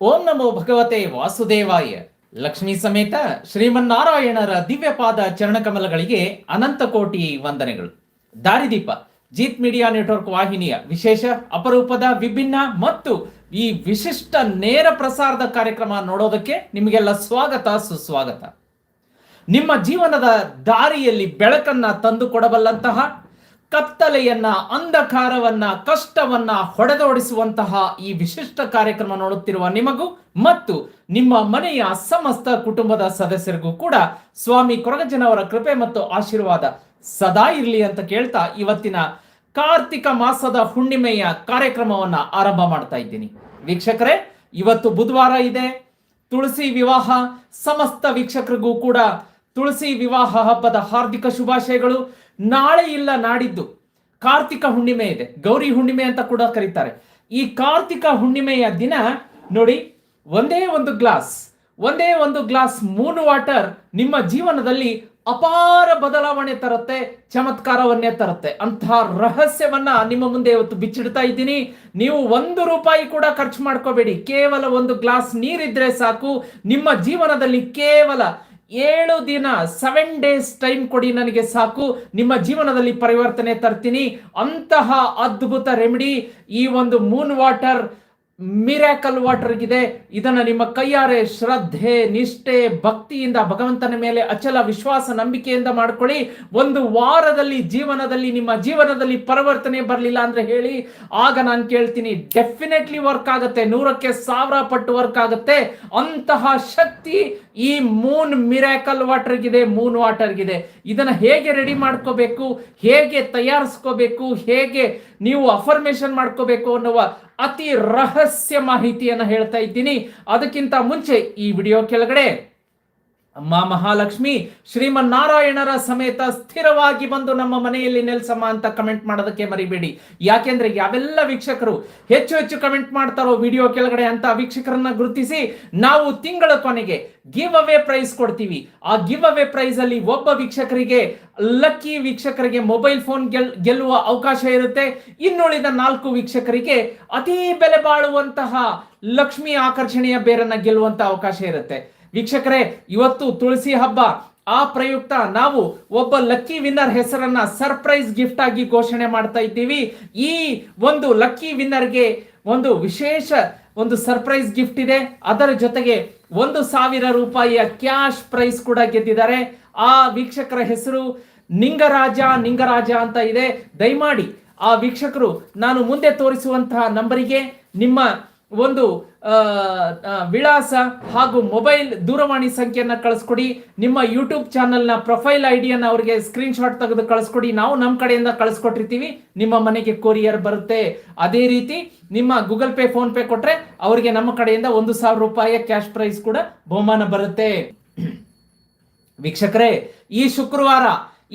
ಓಂ ನಮೋ ಭಗವತೆ ವಾಸುದೇವಾಯ. ಲಕ್ಷ್ಮೀ ಸಮೇತ ಶ್ರೀಮನ್ನಾರಾಯಣರ ದಿವ್ಯಪಾದ ಚರಣಕಮಲಗಳಿಗೆ ಅನಂತ ಕೋಟಿ ವಂದನೆಗಳು. ದಾರಿದೀಪ, ಜೀತ್ ಮೀಡಿಯಾ ನೆಟ್ವರ್ಕ್ ವಾಹಿನಿಯ ವಿಶೇಷ ಅಪರೂಪದ ವಿಭಿನ್ನ ಮತ್ತು ಈ ವಿಶಿಷ್ಟ ನೇರ ಪ್ರಸಾರದ ಕಾರ್ಯಕ್ರಮ ನೋಡೋದಕ್ಕೆ ನಿಮಗೆಲ್ಲ ಸ್ವಾಗತ, ಸುಸ್ವಾಗತ. ನಿಮ್ಮ ಜೀವನದ ದಾರಿಯಲ್ಲಿ ಬೆಳಕನ್ನ ತಂದು ಕೊಡಬಲ್ಲಂತಹ ಕತ್ತಲೆಯನ್ನ, ಅಂಧಕಾರವನ್ನ, ಕಷ್ಟವನ್ನ ಹೊಡೆದೋಡಿಸುವಂತಹ ಈ ವಿಶಿಷ್ಟ ಕಾರ್ಯಕ್ರಮ ನೋಡುತ್ತಿರುವ ನಿಮಗೂ ಮತ್ತು ನಿಮ್ಮ ಮನೆಯ ಸಮಸ್ತ ಕುಟುಂಬದ ಸದಸ್ಯರಿಗೂ ಕೂಡ ಸ್ವಾಮಿ ಕೊರಗಜ್ಜನವರ ಕೃಪೆ ಮತ್ತು ಆಶೀರ್ವಾದ ಸದಾ ಇರಲಿ ಅಂತ ಕೇಳ್ತಾ ಇವತ್ತಿನ ಕಾರ್ತಿಕ ಮಾಸದ ಹುಣ್ಣಿಮೆಯ ಕಾರ್ಯಕ್ರಮವನ್ನ ಆರಂಭ ಮಾಡ್ತಾ ಇದ್ದೀನಿ. ವೀಕ್ಷಕರೇ, ಇವತ್ತು ಬುಧವಾರ ಇದೆ. ತುಳಸಿ ವಿವಾಹ, ಸಮಸ್ತ ವೀಕ್ಷಕರಿಗೂ ಕೂಡ ತುಳಸಿ ವಿವಾಹ ಹಬ್ಬದ ಹಾರ್ದಿಕ ಶುಭಾಶಯಗಳು. ನಾಳೆ ಇಲ್ಲ ನಾಡಿದ್ದು. ಕಾರ್ತಿಕ ಹುಣ್ಣಿಮೆ ಇದೆ. ಗೌರಿ ಹುಣ್ಣಿಮೆ ಅಂತ ಕೂಡ ಕರೀತಾರೆ. ಈ ಕಾರ್ತಿಕ ಹುಣ್ಣಿಮೆಯ ದಿನ ನೋಡಿ, ಒಂದೇ ಒಂದು ಗ್ಲಾಸ್, ಒಂದೇ ಒಂದು ಗ್ಲಾಸ್ ಮೂನ್ ವಾಟರ್ ನಿಮ್ಮ ಜೀವನದಲ್ಲಿ ಅಪಾರ ಬದಲಾವಣೆ ತರುತ್ತೆ, ಚಮತ್ಕಾರವನ್ನೇ ತರುತ್ತೆ. ಅಂತಹ ರಹಸ್ಯವನ್ನ ನಿಮ್ಮ ಮುಂದೆ ಇವತ್ತು ಬಿಚ್ಚಿಡ್ತಾ ಇದ್ದೀನಿ. ನೀವು ಒಂದು ರೂಪಾಯಿ ಕೂಡ ಖರ್ಚು ಮಾಡ್ಕೋಬೇಡಿ. ಕೇವಲ ಒಂದು ಗ್ಲಾಸ್ ನೀರಿದ್ರೆ ಸಾಕು. ನಿಮ್ಮ ಜೀವನದಲ್ಲಿ ಕೇವಲ ಏಳು ದಿನ ಸೆವೆನ್ ಡೇಸ್ ಟೈಮ್ ಕೊಡಿ ನನಗೆ ಸಾಕು. ನಿಮ್ಮ ಜೀವನದಲ್ಲಿ ಪರಿವರ್ತನೆ ತರ್ತೀನಿ. ಅಂತಹ ಅದ್ಭುತ ರೆಮಿಡಿ ಈ ಒಂದು ಮೂನ್ ವಾಟರ್ ಮಿರಾಕಲ್ ವಾಟರ್ ಇದೆ ಇದನ್ನ ನಿಮ್ಮ ಕೈಯಾರೆ ಶ್ರದ್ಧೆ, ನಿಷ್ಠೆ, ಭಕ್ತಿಯಿಂದ, ಭಗವಂತನ ಮೇಲೆ ಅಚಲ ವಿಶ್ವಾಸ, ನಂಬಿಕೆಯಿಂದ ಮಾಡ್ಕೊಳ್ಳಿ. ಒಂದು ವಾರದಲ್ಲಿ ಜೀವನದಲ್ಲಿ, ನಿಮ್ಮ ಜೀವನದಲ್ಲಿ ಪರಿವರ್ತನೆ ಬರಲಿಲ್ಲ ಅಂದ್ರೆ ಹೇಳಿ, ಆಗ ನಾನು ಕೇಳ್ತೀನಿ ಡೆಫಿನೆಟ್ಲಿ ವರ್ಕ್ ಆಗುತ್ತೆ. ನೂರಕ್ಕೆ ಸಾವಿರ ಪಟ್ಟು ವರ್ಕ್ ಆಗುತ್ತೆ. ಅಂತಹ ಶಕ್ತಿ ಈ ಮೂನ್ ಮಿರಾಕಲ್ ವಾಟರ್ಗಿದೆ ಮೂನ್ ವಾಟರ್ಗಿದೆ ಇದನ್ನ ಹೇಗೆ ರೆಡಿ ಮಾಡ್ಕೋಬೇಕು, ಹೇಗೆ ತಯಾರಿಸ್ಕೋಬೇಕು, ಹೇಗೆ ನೀವು ಅಫರ್ಮೇಶನ್ ಮಾಡ್ಕೋಬೇಕು ಅನ್ನುವ ಅತಿ ರಹಸ್ಯ ಮಾಹಿತಿಯನ್ನು ಹೇಳ್ತಾ ಇದ್ದೀನಿ. ಅದಕ್ಕಿಂತ ಮುಂಚೆ ಈ ವಿಡಿಯೋ ಕೆಳಗಡೆ ಅಮ್ಮ ಮಹಾಲಕ್ಷ್ಮಿ, ಶ್ರೀಮನ್ನಾರಾಯಣರ ಸಮೇತ ಸ್ಥಿರವಾಗಿ ಬಂದು ನಮ್ಮ ಮನೆಯಲ್ಲಿ ನೆಲೆಸಮ್ಮ ಅಂತ ಕಮೆಂಟ್ ಮಾಡೋದಕ್ಕೆ ಮರಿಬೇಡಿ. ಯಾಕೆಂದ್ರೆ ಯಾವೆಲ್ಲ ವೀಕ್ಷಕರು ಹೆಚ್ಚು ಹೆಚ್ಚು ಕಮೆಂಟ್ ಮಾಡ್ತಾರೋ ವಿಡಿಯೋ ಕೆಳಗಡೆ ಅಂತ ವೀಕ್ಷಕರನ್ನ ಗುರುತಿಸಿ ನಾವು ತಿಂಗಳ ಕೊನೆಗೆ ಗಿವ್ ಅವೇ ಪ್ರೈಸ್ ಕೊಡ್ತೀವಿ. ಆ ಗಿವ್ ಅವೇ ಪ್ರೈಸ್ ಅಲ್ಲಿ ಒಬ್ಬ ವೀಕ್ಷಕರಿಗೆ ಲಕ್ಕಿ ವೀಕ್ಷಕರಿಗೆ ಮೊಬೈಲ್ ಫೋನ್ ಗೆಲ್, ಗೆಲ್ಲುವ ಅವಕಾಶ ಇರುತ್ತೆ. ಇನ್ನುಳಿದ ನಾಲ್ಕು ವೀಕ್ಷಕರಿಗೆ ಅತಿ ಬೆಲೆ ಬಾಳುವಂತಹ ಲಕ್ಷ್ಮಿ ಆಕರ್ಷಣೆಯ ಬೇರನ್ನ ಗೆಲ್ಲುವಂತ ಅವಕಾಶ ಇರುತ್ತೆ. ವೀಕ್ಷಕರೇ, ಇವತ್ತು ತುಳಸಿ ಹಬ್ಬ. ಆ ಪ್ರಯುಕ್ತ ನಾವು ಒಬ್ಬ ಲಕ್ಕಿ ವಿನ್ನರ್ ಹೆಸರನ್ನ ಸರ್ಪ್ರೈಸ್ ಗಿಫ್ಟ್ ಆಗಿ ಘೋಷಣೆ ಮಾಡ್ತಾ ಇದ್ದೀವಿ. ಈ ಒಂದು ಲಕ್ಕಿ ವಿನ್ನರ್ಗೆ ಒಂದು ವಿಶೇಷ ಒಂದು ಸರ್ಪ್ರೈಸ್ ಗಿಫ್ಟ್ ಇದೆ. ಅದರ ಜೊತೆಗೆ ಒಂದು ಸಾವಿರ ರೂಪಾಯಿಯ ಕ್ಯಾಶ್ ಪ್ರೈಸ್ ಕೂಡ ಗೆದ್ದಿದ್ದಾರೆ. ಆ ವೀಕ್ಷಕರ ಹೆಸರು ನಿಂಗರಾಜ ನಿಂಗರಾಜ ಅಂತ ಇದೆ. ದಯಮಾಡಿ ಆ ವೀಕ್ಷಕರು, ನಾನು ಮುಂದೆ ತೋರಿಸುವಂತಹ ನಂಬರಿಗೆ ನಿಮ್ಮ ಒಂದು ವಿಳಾಸ ಹಾಗೂ ಮೊಬೈಲ್ ದೂರವಾಣಿ ಸಂಖ್ಯೆಯನ್ನ ಕಳಿಸ್ಕೊಡಿ. ನಿಮ್ಮ ಯೂಟ್ಯೂಬ್ ಚಾನಲ್ನ ಪ್ರೊಫೈಲ್ ಐಡಿಯನ್ನು ಅವರಿಗೆ ಸ್ಕ್ರೀನ್ ಶಾಟ್ ತೆಗೆದು ಕಳಿಸ್ಕೊಡಿ. ನಾವು ನಮ್ಮ ಕಡೆಯಿಂದ ಕಳಿಸ್ಕೊಟ್ಟಿರ್ತೀವಿ. ನಿಮ್ಮ ಮನೆಗೆ ಕೊರಿಯರ್ ಬರುತ್ತೆ. ಅದೇ ರೀತಿ ನಿಮ್ಮ ಗೂಗಲ್ ಪೇ ಫೋನ್ ಪೇ ಕೊಟ್ರೆ ಅವರಿಗೆ ನಮ್ಮ ಕಡೆಯಿಂದ ಒಂದು ಸಾವಿರ ರೂಪಾಯಿಯ ಕ್ಯಾಶ್ ಪ್ರೈಸ್ ಕೂಡ ಬಹುಮಾನ ಬರುತ್ತೆ. ವೀಕ್ಷಕರೇ, ಈ ಶುಕ್ರವಾರ,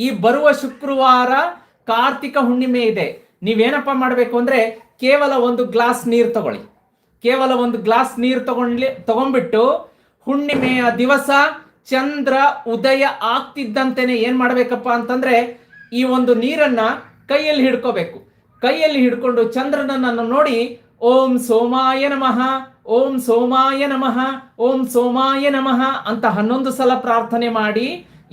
ಈ ಬರುವ ಶುಕ್ರವಾರ ಕಾರ್ತಿಕ ಹುಣ್ಣಿಮೆ ಇದೆ. ನೀವೇನಪ್ಪ ಮಾಡಬೇಕು ಅಂದ್ರೆ ಕೇವಲ ಒಂದು ಗ್ಲಾಸ್ ನೀರು ತಗೊಳ್ಳಿ. ಕೇವಲ ಒಂದು ಗ್ಲಾಸ್ ನೀರು ತಗೊಂಡ್ಲಿ, ತಗೊಂಡ್ಬಿಟ್ಟು ಹುಣ್ಣಿಮೆಯ ದಿವಸ ಚಂದ್ರ ಉದಯ ಆಗ್ತಿದ್ದಂತೆನೆ ಏನ್ ಮಾಡ್ಬೇಕಪ್ಪ ಅಂತಂದ್ರೆ ಈ ಒಂದು ನೀರನ್ನ ಕೈಯಲ್ಲಿ ಹಿಡ್ಕೋಬೇಕು. ಕೈಯಲ್ಲಿ ಹಿಡ್ಕೊಂಡು ಚಂದ್ರನನ್ನು ನೋಡಿ, ಓಂ ಸೋಮಾಯ ನಮಃ, ಓಂ ಸೋಮಾಯ ನಮಃ, ಓಂ ಸೋಮಾಯ ನಮಃ ಅಂತ ಹನ್ನೊಂದು ಸಲ ಪ್ರಾರ್ಥನೆ ಮಾಡಿ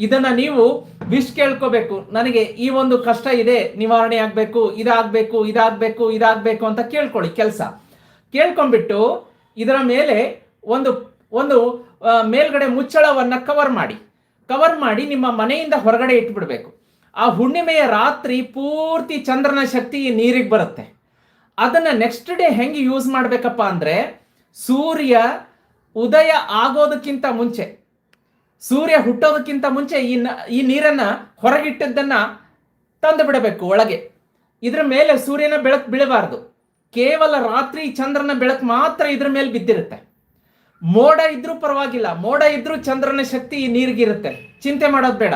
ಇದನ್ನ ನೀವು ವಿಶ್ ಕೇಳ್ಕೋಬೇಕು. ನನಗೆ ಈ ಒಂದು ಕಷ್ಟ ಇದೆ, ನಿವಾರಣೆ ಆಗ್ಬೇಕು, ಇದಾಗ್ಬೇಕು ಇದಾಗ್ಬೇಕು ಇದಾಗ್ಬೇಕು ಅಂತ ಕೇಳ್ಕೊಳ್ಳಿ ಕೆಲಸ. ಕೇಳ್ಕೊಂಡ್ಬಿಟ್ಟು ಇದರ ಮೇಲೆ ಒಂದು ಒಂದು ಮೇಲ್ಗಡೆ ಮುಚ್ಚಳವನ್ನ ಕವರ್ ಮಾಡಿ. ಕವರ್ ಮಾಡಿ ನಿಮ್ಮ ಮನೆಯಿಂದ ಹೊರಗಡೆ ಇಟ್ಬಿಡ್ಬೇಕು. ಆ ಹುಣ್ಣಿಮೆಯ ರಾತ್ರಿ ಪೂರ್ತಿ ಚಂದ್ರನ ಶಕ್ತಿ ನೀರಿಗೆ ಬರುತ್ತೆ. ಅದನ್ನ ನೆಕ್ಸ್ಟ್ ಡೇ ಹೆಂಗೆ ಯೂಸ್ ಮಾಡಬೇಕಪ್ಪ ಅಂದ್ರೆ ಸೂರ್ಯ ಉದಯ ಆಗೋದಕ್ಕಿಂತ ಮುಂಚೆ, ಸೂರ್ಯ ಹುಟ್ಟೋದಕ್ಕಿಂತ ಮುಂಚೆ ಈ ಈ ನೀರನ್ನ ಹೊರಗಿಟ್ಟದ್ದನ್ನು ತಂದು ಬಿಡಬೇಕು ಒಳಗೆ. ಇದರ ಮೇಲೆ ಸೂರ್ಯನ ಬೆಳಕು ಬೀಳಬಾರ್ದು. ಕೇವಲ ರಾತ್ರಿ ಚಂದ್ರನ ಬೆಳಕು ಮಾತ್ರ ಇದ್ರ ಮೇಲೆ ಬಿದ್ದಿರುತ್ತೆ. ಮೋಡ ಇದ್ರೂ ಪರವಾಗಿಲ್ಲ. ಮೋಡ ಇದ್ರೂ ಚಂದ್ರನ ಶಕ್ತಿ ನೀರಿಗಿರುತ್ತೆ. ಚಿಂತೆ ಮಾಡೋದು ಬೇಡ.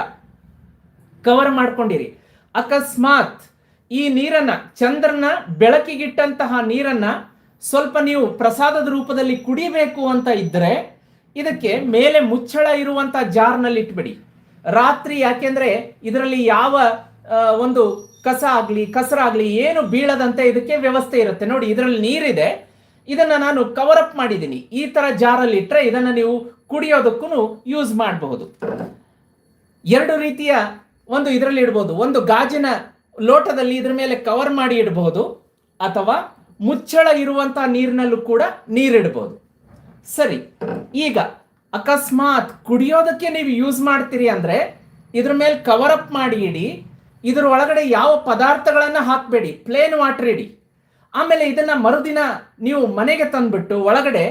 ಕವರ್ ಮಾಡ್ಕೊಂಡಿರಿ. ಅಕಸ್ಮಾತ್ ಈ ನೀರನ್ನ, ಚಂದ್ರನ ಬೆಳಕಿಗಿಟ್ಟಂತಹ ನೀರನ್ನ ಸ್ವಲ್ಪ ನೀವು ಪ್ರಸಾದದ ರೂಪದಲ್ಲಿ ಕುಡಿಬೇಕು ಅಂತ ಇದ್ರೆ ಇದಕ್ಕೆ ಮೇಲೆ ಮುಚ್ಚಳ ಇರುವಂತಹ ಜಾರ್ನಲ್ಲಿ ಇಟ್ಬಿಡಿ ರಾತ್ರಿ ಯಾಕೆಂದ್ರೆ ಇದರಲ್ಲಿ ಯಾವ ಒಂದು ಕಸ ಆಗ್ಲಿ ಕಸರಾಗ್ಲಿ ಏನು ಬೀಳದಂತೆ ಇದಕ್ಕೆ ವ್ಯವಸ್ಥೆ ಇರುತ್ತೆ. ನೋಡಿ, ಇದರಲ್ಲಿ ನೀರಿದೆ. ಇದನ್ನ ನಾನು ಕವರ್ ಅಪ್ ಮಾಡಿದ್ದೀನಿ. ಈ ತರ ಜಾರಲ್ಲಿ ಇಟ್ಟರೆ ಇದನ್ನ ನೀವು ಕುಡಿಯೋದಕ್ಕೂ ಯೂಸ್ ಮಾಡಬಹುದು. ಎರಡು ರೀತಿಯ ಒಂದು ಇದರಲ್ಲಿ ಇಡ್ಬೋದು. ಒಂದು ಗಾಜಿನ ಲೋಟದಲ್ಲಿ ಇದ್ರ ಮೇಲೆ ಕವರ್ ಮಾಡಿ ಇಡಬಹುದು ಅಥವಾ ಮುಚ್ಚಳ ಇರುವಂತಹ ನೀರಿನಲ್ಲೂ ಕೂಡ ನೀರಿಡ್ಬೋದು ಸರಿ, ಈಗ ಅಕಸ್ಮಾತ್ ಕುಡಿಯೋದಕ್ಕೆ ನೀವು ಯೂಸ್ ಮಾಡ್ತೀರಿ ಅಂದ್ರೆ ಇದ್ರ ಮೇಲೆ ಕವರ್ ಅಪ್ ಮಾಡಿ ಇಡಿ. ಇದ್ರ ಒಳಗಡೆ ಯಾವ ಪದಾರ್ಥಗಳನ್ನು ಹಾಕಬೇಡಿ ಪ್ಲೇನ್ ವಾಟರ್ ಇಡಿ. ಆಮೇಲೆ ಇದನ್ನ ಮರುದಿನ ನೀವು ಮನೆಗೆ ತಂದ್ಬಿಟ್ಟು ಒಳಗಡೆ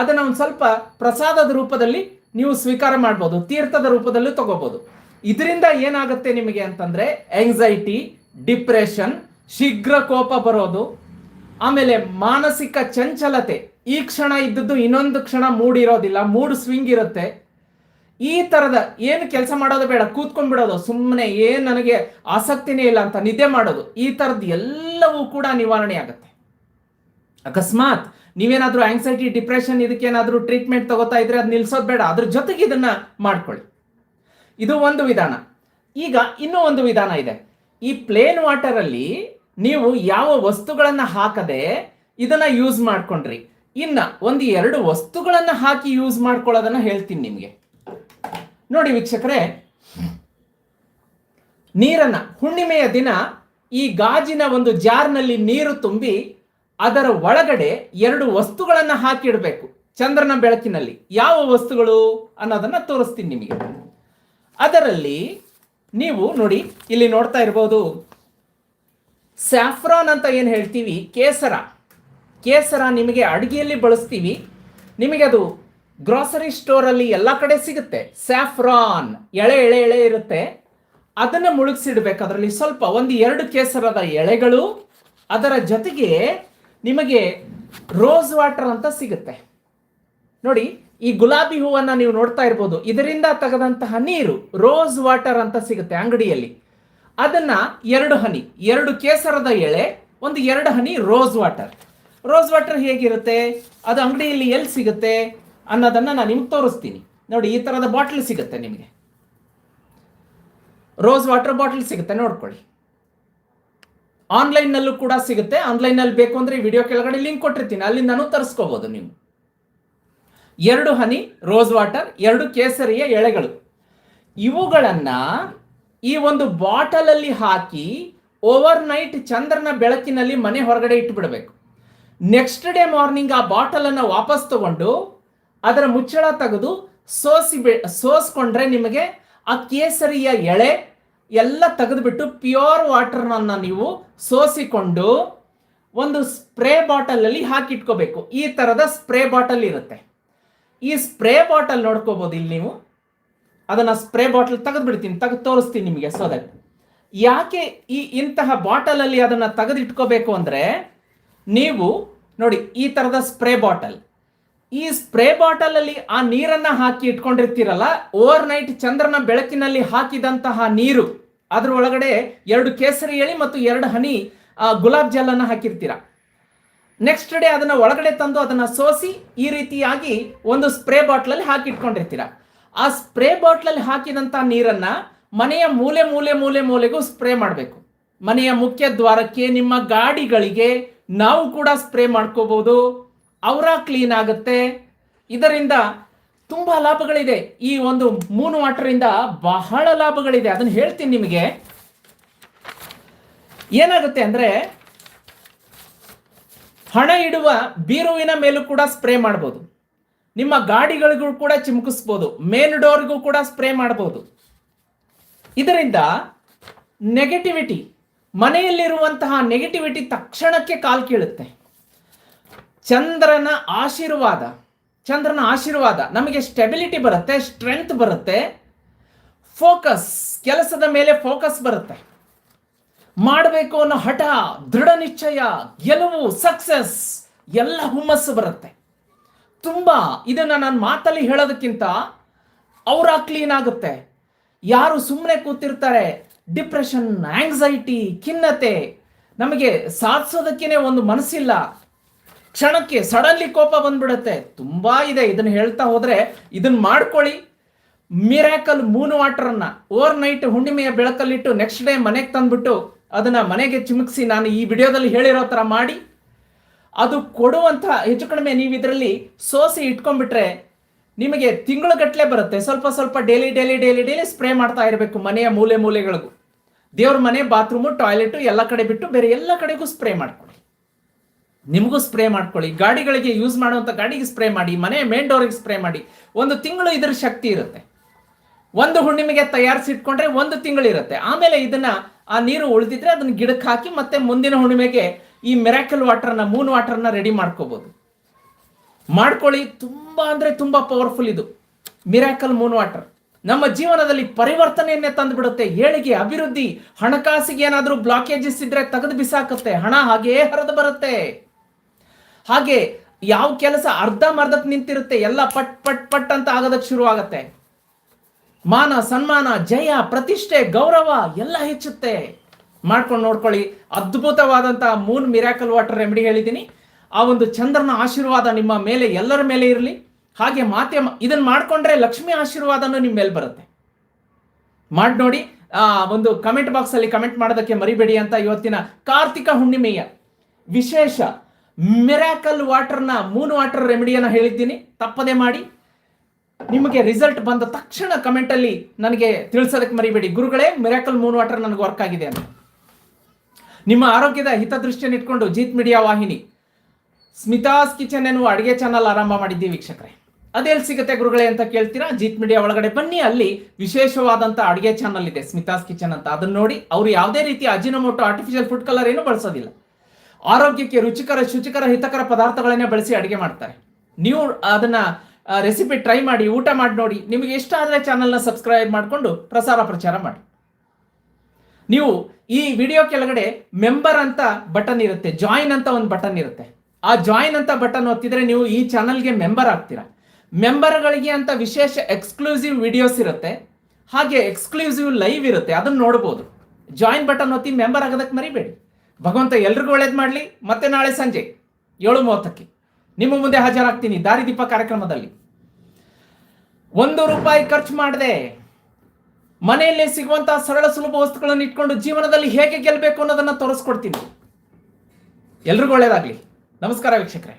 ಅದನ್ನ ಒಂದು ಸ್ವಲ್ಪ ಪ್ರಸಾದದ ರೂಪದಲ್ಲಿ ನೀವು ಸ್ವೀಕಾರ ಮಾಡ್ಬೋದು, ತೀರ್ಥದ ರೂಪದಲ್ಲೂ ತಗೋಬೋದು. ಇದರಿಂದ ಏನಾಗುತ್ತೆ ನಿಮಗೆ ಅಂತಂದ್ರೆ ಎಂಗ್ಸೈಟಿ ಡಿಪ್ರೆಷನ್ ಶೀಘ್ರ ಕೋಪ ಬರೋದು, ಆಮೇಲೆ ಮಾನಸಿಕ ಚಂಚಲತೆ. ಈ ಕ್ಷಣ ಇದ್ದದ್ದು ಇನ್ನೊಂದು ಕ್ಷಣ ಮೂಡ್ ಇರೋದಿಲ್ಲ ಮೂಡ್ ಸ್ವಿಂಗ್ ಇರುತ್ತೆ. ಈ ತರದ ಏನು ಕೆಲಸ ಮಾಡೋದು ಬೇಡ ಕೂತ್ಕೊಂಡ್ಬಿಡೋದು ಸುಮ್ಮನೆ ಏನ್ ನನಗೆ ಆಸಕ್ತಿನೇ ಇಲ್ಲ ಅಂತ ನಿದ್ದೆ ಮಾಡೋದು. ಈ ತರದ ಎಲ್ಲವೂ ಕೂಡ ನಿವಾರಣೆ ಆಗುತ್ತೆ. ಅಕಸ್ಮಾತ್ ನೀವೇನಾದ್ರೂ ಆಂಗ್ಸೈಟಿ ಡಿಪ್ರೆಷನ್ ಇದಕ್ಕೇನಾದ್ರೂ ಟ್ರೀಟ್ಮೆಂಟ್ ತಗೋತಾ ಇದ್ರೆ ಅದು ನಿಲ್ಸೋದು ಬೇಡ. ಅದ್ರ ಜೊತೆಗೆ ಇದನ್ನ ಮಾಡ್ಕೊಳ್ಳಿ. ಇದು ಒಂದು ವಿಧಾನ. ಈಗ ಇನ್ನೂ ಒಂದು ವಿಧಾನ ಇದೆ. ಈ ಪ್ಲೇನ್ ವಾಟರ್ ಅಲ್ಲಿ ನೀವು ಯಾವ ವಸ್ತುಗಳನ್ನ ಹಾಕದೆ ಇದನ್ನ ಯೂಸ್ ಮಾಡ್ಕೊಂಡ್ರಿ. ಇನ್ನ ಒಂದು ಎರಡು ವಸ್ತುಗಳನ್ನ ಹಾಕಿ ಯೂಸ್ ಮಾಡ್ಕೊಳ್ಳೋದನ್ನ ಹೇಳ್ತೀನಿ ನಿಮ್ಗೆ. ನೋಡಿ ವೀಕ್ಷಕರೇ, ನೀರನ್ನ, ಹುಣ್ಣಿಮೆಯ ದಿನ ಈ ಗಾಜಿನ ಒಂದು ಜಾರ್ನಲ್ಲಿ ನೀರು ತುಂಬಿ ಅದರ ಒಳಗಡೆ ಎರಡು ವಸ್ತುಗಳನ್ನು ಹಾಕಿಡಬೇಕು. ಚಂದ್ರನ ಬೆಳಕಿನಲ್ಲಿ. ಯಾವ ವಸ್ತುಗಳು ಅನ್ನೋದನ್ನ ತೋರಿಸ್ತೀನಿ ನಿಮಗೆ. ಅದರಲ್ಲಿ ನೀವು ನೋಡಿ, ಇಲ್ಲಿ ನೋಡ್ತಾ ಇರ್ಬೋದು. ಸ್ಯಾಫ್ರಾನ್ ಅಂತ ಏನು ಹೇಳ್ತೀವಿ? ಕೇಸರ. ಕೇಸರ ನಿಮಗೆ ಅಡುಗೆಯಲ್ಲಿ ಬಳಸ್ತೀವಿ. ನಿಮಗೆ ಅದು ಗ್ರಾಸರಿ ಸ್ಟೋರಲ್ಲಿ ಎಲ್ಲ ಕಡೆ ಸಿಗುತ್ತೆ. ಸ್ಯಾಫ್ರಾನ್ ಎಳೆ ಎಳೆ ಎಳೆ ಇರುತ್ತೆ. ಅದನ್ನು ಮುಳುಗಿಸಿಡ್ಬೇಕು. ಅದರಲ್ಲಿ ಸ್ವಲ್ಪ ಒಂದು ಎರಡು ಕೇಸರದ ಎಳೆಗಳು. ಅದರ ಜೊತೆಗೆ ನಿಮಗೆ ರೋಸ್ ವಾಟರ್ ಅಂತ ಸಿಗುತ್ತೆ. ನೋಡಿ, ಈ ಗುಲಾಬಿ ಹೂವನ್ನ ನೀವು ನೋಡ್ತಾ ಇರ್ಬೋದು. ಇದರಿಂದ ತೆಗೆದಂತಹ ನೀರು ರೋಸ್ ವಾಟರ್ ಅಂತ ಸಿಗುತ್ತೆ ಅಂಗಡಿಯಲ್ಲಿ. ಅದನ್ನ ಎರಡು ಹನಿ, ಎರಡು ಕೇಸರದ ಎಳೆ, ಒಂದು ಎರಡು ಹನಿ ರೋಸ್ ವಾಟರ್ ರೋಸ್ ವಾಟರ್ ಹೇಗಿರುತ್ತೆ? ಅದು ಅಂಗಡಿಯಲ್ಲಿ ಎಲ್ಲಿ ಸಿಗುತ್ತೆ? ಅನ್ನೋದನ್ನ ನಾನು ನಿಮ್ಗೆ ತೋರಿಸ್ತೀನಿ. ನೋಡಿ, ಈ ತರದ ಬಾಟ್ಲ್ ಸಿಗುತ್ತೆ ನಿಮಗೆ. ರೋಸ್ ವಾಟರ್ ಬಾಟಲ್ ಸಿಗುತ್ತೆ, ನೋಡ್ಕೊಳ್ಳಿ. ಆನ್ಲೈನ್ನಲ್ಲೂ ಕೂಡ ಸಿಗುತ್ತೆ. ಆನ್ಲೈನಲ್ಲಿ ಬೇಕು ಈ ವಿಡಿಯೋ ಕೆಳಗಡೆ ಲಿಂಕ್ ಕೊಟ್ಟಿರ್ತೀನಿ. ಅಲ್ಲಿಂದನೂ ತರಿಸ್ಕೋಬೋದು ನೀವು. ಎರಡು ಹನಿ ರೋಸ್ ವಾಟರ್ ಎರಡು ಕೇಸರಿಯ ಎಳೆಗಳು. ಇವುಗಳನ್ನು ಈ ಒಂದು ಬಾಟಲ್ ಅಲ್ಲಿ ಹಾಕಿ ಓವರ್ ನೈಟ್ ಚಂದ್ರನ ಬೆಳಕಿನಲ್ಲಿ ಮನೆ ಹೊರಗಡೆ ಇಟ್ಟುಬಿಡಬೇಕು ನೆಕ್ಸ್ಟ್ ಡೇ ಮಾರ್ನಿಂಗ್ ಆ ಬಾಟಲ್ ಅನ್ನ ವಾಪಸ್ ತಗೊಂಡು ಅದರ ಮುಚ್ಚಳ ತೆಗೆದು ಸೋಸಿ ಬಿ, ಸೋಸ್ಕೊಂಡ್ರೆ ನಿಮಗೆ ಆ ಕೇಸರಿಯ ಎಳೆ ಎಲ್ಲ ತೆಗೆದುಬಿಟ್ಟು ಪ್ಯೂರ್ ವಾಟರ್ನನ್ನ ನೀವು ಸೋಸಿಕೊಂಡು ಒಂದು ಸ್ಪ್ರೇ ಬಾಟಲ್ ಅಲ್ಲಿ ಹಾಕಿಟ್ಕೋಬೇಕು. ಈ ತರದ ಸ್ಪ್ರೇ ಬಾಟಲ್ ಇರುತ್ತೆ. ಈ ಸ್ಪ್ರೇ ಬಾಟಲ್ ನೋಡ್ಕೋಬೋದು ಇಲ್ಲಿ ನೀವು. ಅದನ್ನ ಸ್ಪ್ರೇ ಬಾಟಲ್ ತೆಗೆದು ಬಿಡ್ತೀನಿ ತೆಗೆದು ತೋರಿಸ್ತೀನಿ ನಿಮಗೆ ಸೊ ಯಾಕೆ ಈ ಇಂತಹ ಬಾಟಲ್ ಅಲ್ಲಿ ಅದನ್ನ ತೆಗೆದಿಟ್ಕೋಬೇಕು ಅಂದ್ರೆ ನೀವು ನೋಡಿ ಈ ತರದ ಸ್ಪ್ರೇ ಬಾಟಲ್ ಈ ಸ್ಪ್ರೇ ಬಾಟಲ್ ಅಲ್ಲಿ ಆ ನೀರನ್ನ ಹಾಕಿ ಇಟ್ಕೊಂಡಿರ್ತೀರಲ್ಲ ಓವರ್ ನೈಟ್ ಚಂದ್ರನ ಬೆಳಕಿನಲ್ಲಿ ಹಾಕಿದಂತಹ ನೀರು ಅದ್ರ ಒಳಗಡೆ ಎರಡು ಕೇಸರಿ ಎಳಿ ಮತ್ತು ಎರಡು ಹನಿ ಗುಲಾಬ್ ಜಲ್ ಅನ್ನ ಹಾಕಿರ್ತೀರ. ನೆಕ್ಸ್ಟ್ ಡೇ ಅದನ್ನ ಒಳಗಡೆ ತಂದು ಅದನ್ನ ಸೋಸಿ ಈ ರೀತಿಯಾಗಿ ಒಂದು ಸ್ಪ್ರೇ ಬಾಟ್ಲ್ ಅಲ್ಲಿ ಹಾಕಿ ಇಟ್ಕೊಂಡಿರ್ತೀರ. ಆ ಸ್ಪ್ರೇ ಬಾಟ್ಲ್ ಅಲ್ಲಿ ಹಾಕಿದಂತ ನೀರನ್ನ ಮನೆಯ ಮೂಲೆ ಮೂಲೆ ಮೂಲೆ ಮೂಲೆಗೂ ಸ್ಪ್ರೇ ಮಾಡಬೇಕು. ಮನೆಯ ಮುಖ್ಯ ದ್ವಾರಕ್ಕೆ, ನಿಮ್ಮ ಗಾಡಿಗಳಿಗೆ ನಾವು ಕೂಡ ಸ್ಪ್ರೇ ಮಾಡ್ಕೋಬಹುದು ಅವರ ಕ್ಲೀನ್ ಆಗುತ್ತೆ. ಇದರಿಂದ ತುಂಬಾ ಲಾಭಗಳಿದೆ. ಈ ಒಂದು ಮೂನ್ ವಾಟರ್ ಇಂದ ಬಹಳ ಲಾಭಗಳಿದೆ. ಅದನ್ನ ಹೇಳ್ತೀನಿ ನಿಮಗೆ. ಏನಾಗುತ್ತೆ ಅಂದ್ರೆ, ಹಣ ಇಡುವ ಬೀರುವಿನ ಮೇಲೂ ಕೂಡ ಸ್ಪ್ರೇ ಮಾಡ್ಬೋದು. ನಿಮ್ಮ ಗಾಡಿಗಳಿಗೂ ಕೂಡ ಚಿಮುಕಿಸ್ಬೋದು. ಮೇನ್ ಡೋರ್ಗೂ ಕೂಡ ಸ್ಪ್ರೇ ಮಾಡ್ಬೋದು. ಇದರಿಂದ ನೆಗೆಟಿವಿಟಿ ಮನೆಯಲ್ಲಿರುವಂತಹ ನೆಗೆಟಿವಿಟಿ ತಕ್ಷಣಕ್ಕೆ ಕಾಲ್ ಕೀಳುತ್ತೆ. ಚಂದ್ರನ ಆಶೀರ್ವಾದ ಚಂದ್ರನ ಆಶೀರ್ವಾದ ನಮಗೆ ಸ್ಟೆಬಿಲಿಟಿ ಬರುತ್ತೆ ಸ್ಟ್ರೆಂತ್ ಬರುತ್ತೆ. ಫೋಕಸ್ ಕೆಲಸದ ಮೇಲೆ ಫೋಕಸ್ ಬರುತ್ತೆ. ಮಾಡಬೇಕು ಅನ್ನೋ ಹಠ, ದೃಢ ನಿಶ್ಚಯ, ಗೆಲುವು ಸಕ್ಸಸ್ ಎಲ್ಲ ಹುಮ್ಮಸ್ಸು ಬರುತ್ತೆ. ತುಂಬ ಇದನ್ನ ನಾನು ಮಾತಲ್ಲಿ ಹೇಳೋದಕ್ಕಿಂತ ಅವರ ಕ್ಲೀನ್ ಆಗುತ್ತೆ. ಯಾರು ಸುಮ್ಮನೆ ಕೂತಿರ್ತಾರೆ ಡಿಪ್ರೆಷನ್ ಆಂಗ್ಸೈಟಿ ಖಿನ್ನತೆ, ನಮಗೆ ಸಾಧಿಸೋದಕ್ಕೇನೆ ಒಂದು ಮನಸ್ಸಿಲ್ಲ. ಕ್ಷಣಕ್ಕೆ ಸಡನ್ಲಿ ಕೋಪ ಬಂದ್ಬಿಡುತ್ತೆ. ತುಂಬಾ ಇದೆ. ಇದನ್ನ ಹೇಳ್ತಾ ಹೋದ್ರೆ ಇದನ್ನ ಮಾಡ್ಕೊಳ್ಳಿ. ಮಿರಾಕಲ್ ಮೂನ್ ವಾಟರ್ ಅನ್ನ ಓವರ್ ನೈಟ್ ಹುಣ್ಣಿಮೆಯ ಬೆಳಕಲ್ಲಿಟ್ಟು ನೆಕ್ಸ್ಟ್ ಡೇ ಮನೆಗೆ ತಂದ್ಬಿಟ್ಟು ಅದನ್ನ ಮನೆಗೆ ಚಿಮುಕ್ಸಿ ನಾನು ಈ ವಿಡಿಯೋದಲ್ಲಿ ಹೇಳಿರೋ ತರ ಮಾಡಿ. ಅದು ಕೊಡುವಂಥ ಹೆಚ್ಚು ಕಡಿಮೆ ನೀವು ಇದರಲ್ಲಿ ಸೋಸಿ ಇಟ್ಕೊಂಡ್ಬಿಟ್ರೆ ನಿಮಗೆ ತಿಂಗಳು ಬರುತ್ತೆ. ಸ್ವಲ್ಪ ಸ್ವಲ್ಪ daily daily daily daily spray ಮಾಡ್ತಾ ಇರಬೇಕು ಮನೆಯ ಮೂಲೆ ಮೂಲೆಗಳಿಗೂ. ದೇವ್ರ ಮನೆ, ಬಾತ್ರೂಮು, ಟಾಯ್ಲೆಟು ಎಲ್ಲ ಕಡೆ ಬಿಟ್ಟು ಬೇರೆ ಎಲ್ಲ ಕಡೆಗೂ ಸ್ಪ್ರೇ ಮಾಡ್ಕೊಳ್ಳಿ. ನಿಮಗೂ ಸ್ಪ್ರೇ ಮಾಡ್ಕೊಳ್ಳಿ. ಗಾಡಿಗಳಿಗೆ ಯೂಸ್ ಮಾಡುವಂಥ ಗಾಡಿಗೆ ಸ್ಪ್ರೇ ಮಾಡಿ, ಮನೆ ಮೇನ್ ಡೋರಿಗೆ ಸ್ಪ್ರೇ ಮಾಡಿ. ಒಂದು ತಿಂಗಳು ಇದರ ಶಕ್ತಿ ಇರುತ್ತೆ. ಒಂದು ಹುಣ್ಣಿಮೆಗೆ ತಯಾರಿಸಿಟ್ಕೊಂಡ್ರೆ ಒಂದು ತಿಂಗಳು ಇರುತ್ತೆ. ಆಮೇಲೆ ಇದನ್ನ ಆ ನೀರು ಉಳಿದಿದ್ರೆ ಅದನ್ನ ಗಿಡಕ್ಕೆ ಹಾಕಿ ಮತ್ತೆ ಮುಂದಿನ ಹುಣ್ಣಿಮೆಗೆ ಈ ಮಿರಾಕಲ್ ವಾಟರ್ನ ಮೂನ್ ವಾಟರ್ನ ರೆಡಿ ಮಾಡ್ಕೋಬಹುದು ಮಾಡ್ಕೊಳ್ಳಿ. ತುಂಬಾ ಅಂದ್ರೆ ತುಂಬಾ ಪವರ್ಫುಲ್ ಇದು. ಮಿರಾಕಲ್ ಮೂನ್ ವಾಟರ್ ನಮ್ಮ ಜೀವನದಲ್ಲಿ ಪರಿವರ್ತನೆಯನ್ನೇ ತಂದುಬಿಡುತ್ತೆ. ಏಳಿಗೆ ಅಭಿವೃದ್ಧಿ, ಹಣಕಾಸಿಗೆ ಏನಾದರೂ ಬ್ಲಾಕೇಜಸ್ ಇದ್ರೆ ತೆಗೆದು ಬಿಸಾಕುತ್ತೆ. ಹಣ ಹಾಗೇ ಹರಿದು ಬರುತ್ತೆ. ಹಾಗೆ ಯಾವ ಕೆಲಸ ಅರ್ಧ ಮರ್ಧಕ್ಕೆ ನಿಂತಿರುತ್ತೆ ಎಲ್ಲ ಪಟ್ ಪಟ್ ಪಟ್ ಅಂತ ಆಗೋದಕ್ಕೆ ಶುರು ಆಗತ್ತೆ ಮಾನ, ಸನ್ಮಾನ, ಜಯ, ಪ್ರತಿಷ್ಠೆ, ಗೌರವ ಎಲ್ಲ ಹೆಚ್ಚುತ್ತೆ. ಮಾಡ್ಕೊಂಡು ನೋಡ್ಕೊಳ್ಳಿ. ಅದ್ಭುತವಾದಂತಹ ಮೂನ್ ಮಿರಾಕಲ್ ವಾಟರ್ ರೆಮಿಡಿ ಹೇಳಿದ್ದೀನಿ. ಆ ಒಂದು ಚಂದ್ರನ ಆಶೀರ್ವಾದ ನಿಮ್ಮ ಮೇಲೆ, ಎಲ್ಲರ ಮೇಲೆ ಇರಲಿ. ಹಾಗೆ ಮಾತೆ ಇದನ್ನ ಮಾಡ್ಕೊಂಡ್ರೆ ಲಕ್ಷ್ಮಿ ಆಶೀರ್ವಾದನೂ ನಿಮ್ಮ ಮೇಲೆ ಬರುತ್ತೆ. ಮಾಡಿ ನೋಡಿ. ಆ, ಒಂದು ಕಮೆಂಟ್ ಬಾಕ್ಸ್ ಅಲ್ಲಿ ಕಮೆಂಟ್ ಮಾಡೋದಕ್ಕೆ ಮರಿಬೇಡಿ ಅಂತ ಇವತ್ತಿನ ಕಾರ್ತಿಕ ಹುಣ್ಣಿಮೆಯ ವಿಶೇಷ ಮಿರಾಕಲ್ ವಾಟರ್ನ ಮೂನ್ ವಾಟರ್ ರೆಮಿಡಿಯನ್ನು ಹೇಳಿದ್ದೀನಿ. ತಪ್ಪದೇ ಮಾಡಿ. ನಿಮಗೆ ರಿಸಲ್ಟ್ ಬಂದ ತಕ್ಷಣ ಕಮೆಂಟಲ್ಲಿ ನನಗೆ ತಿಳಿಸೋದಕ್ಕೆ ಮರಿಬೇಡಿ. ಗುರುಗಳೇ ಮಿರಾಕಲ್ ಮೂನ್ ವಾಟರ್ ನನಗೆ ವರ್ಕ್ ಆಗಿದೆ ಅಂತ. ನಿಮ್ಮ ಆರೋಗ್ಯದ ಹಿತದೃಷ್ಟಿಯನ್ನು ಇಟ್ಕೊಂಡು ಜೀತ್ ಮೀಡಿಯಾ ವಾಹಿನಿ ಸ್ಮಿತಾಸ್ ಕಿಚನ್ ಎನ್ನುವ ಅಡುಗೆ ಚಾನಲ್ ಆರಂಭ ಮಾಡಿದ್ದೀವಿ ವೀಕ್ಷಕರೇ. ಅದೆಲ್ಲಿ ಸಿಗುತ್ತೆ ಗುರುಗಳೇ ಅಂತ ಕೇಳ್ತೀರಾ? ಜೀತ್ ಮೀಡಿಯಾ ಒಳಗಡೆ ಬನ್ನಿ. ಅಲ್ಲಿ ವಿಶೇಷವಾದಂಥ ಅಡುಗೆ ಚಾನಲ್ ಇದೆ ಸ್ಮಿತಾಸ್ ಕಿಚನ್ ಅಂತ. ಅದನ್ನ ನೋಡಿ, ಅವರು ಯಾವುದೇ ರೀತಿ ಅಜಿನೋಮೋಟೋ ಆರ್ಟಿಫಿಷಿಯಲ್ ಫುಡ್ ಕಲರ್ ಏನು ಬಳಸೋದಿಲ್ಲ. ಆರೋಗ್ಯಕ್ಕೆ ರುಚಿಕರ, ಶುಚಿಕರ, ಹಿತಕರ ಪದಾರ್ಥಗಳನ್ನೇ ಬಳಸಿ ಅಡುಗೆ ಮಾಡ್ತಾರೆ. ನೀವು ಅದನ್ನ ರೆಸಿಪಿ ಟ್ರೈ ಮಾಡಿ, ಊಟ ಮಾಡಿ ನೋಡಿ, ನಿಮಗೆ ಇಷ್ಟ ಆದರೆ ಚಾನಲ್ನ ಸಬ್ಸ್ಕ್ರೈಬ್ ಮಾಡಿಕೊಂಡು ಪ್ರಸಾರ ಪ್ರಚಾರ ಮಾಡಿ. ನೀವು ಈ ವಿಡಿಯೋ ಕೆಳಗಡೆ ಮೆಂಬರ್ ಅಂತ ಬಟನ್ ಇರುತ್ತೆ ಜಾಯಿನ್ ಅಂತ ಒಂದು ಬಟನ್ ಇರುತ್ತೆ. ಆ ಜಾಯಿನ್ ಅಂತ ಬಟನ್ ಒತ್ತಿದ್ರೆ ನೀವು ಈ ಚಾನಲ್ಗೆ ಮೆಂಬರ್ ಆಗ್ತೀರಾ. ಮೆಂಬರ್ಗಳಿಗೆ ಅಂತ ವಿಶೇಷ ಎಕ್ಸ್ಕ್ಲೂಸಿವ್ ವಿಡಿಯೋಸ್ ಇರುತ್ತೆ. ಹಾಗೆ ಎಕ್ಸ್ಕ್ಲೂಸಿವ್ ಲೈವ್ ಇರುತ್ತೆ, ಅದನ್ನು ನೋಡ್ಬೋದು. ಜಾಯಿನ್ ಬಟನ್ ಒತ್ತಿ ಮೆಂಬರ್ ಆಗೋದಕ್ಕೆ ಮರಿಬೇಡಿ. ಭಗವಂತ ಎಲ್ರಿಗೂ ಒಳ್ಳೇದು ಮಾಡಲಿ. ಮತ್ತೆ ನಾಳೆ ಸಂಜೆ ಏಳು ಮೂವತ್ತಕ್ಕೆ ನಿಮ್ಮ ಮುಂದೆ ಹಾಜರಾಗ್ತೀನಿ ದಾರಿದೀಪ ಕಾರ್ಯಕ್ರಮದಲ್ಲಿ. ಒಂದು ರೂಪಾಯಿ ಖರ್ಚು ಮಾಡದೆ ಮನೆಯಲ್ಲೇ ಸಿಗುವಂತಹ ಸರಳ ಸುಲಭ ವಸ್ತುಗಳನ್ನು ಇಟ್ಕೊಂಡು ಜೀವನದಲ್ಲಿ ಹೇಗೆ ಗೆಲ್ಲಬೇಕು ಅನ್ನೋದನ್ನ ತೋರಿಸ್ಕೊಡ್ತೀನಿ. ಎಲ್ರಿಗೂ ಒಳ್ಳೇದಾಗಲಿ. ನಮಸ್ಕಾರ ವೀಕ್ಷಕರೇ.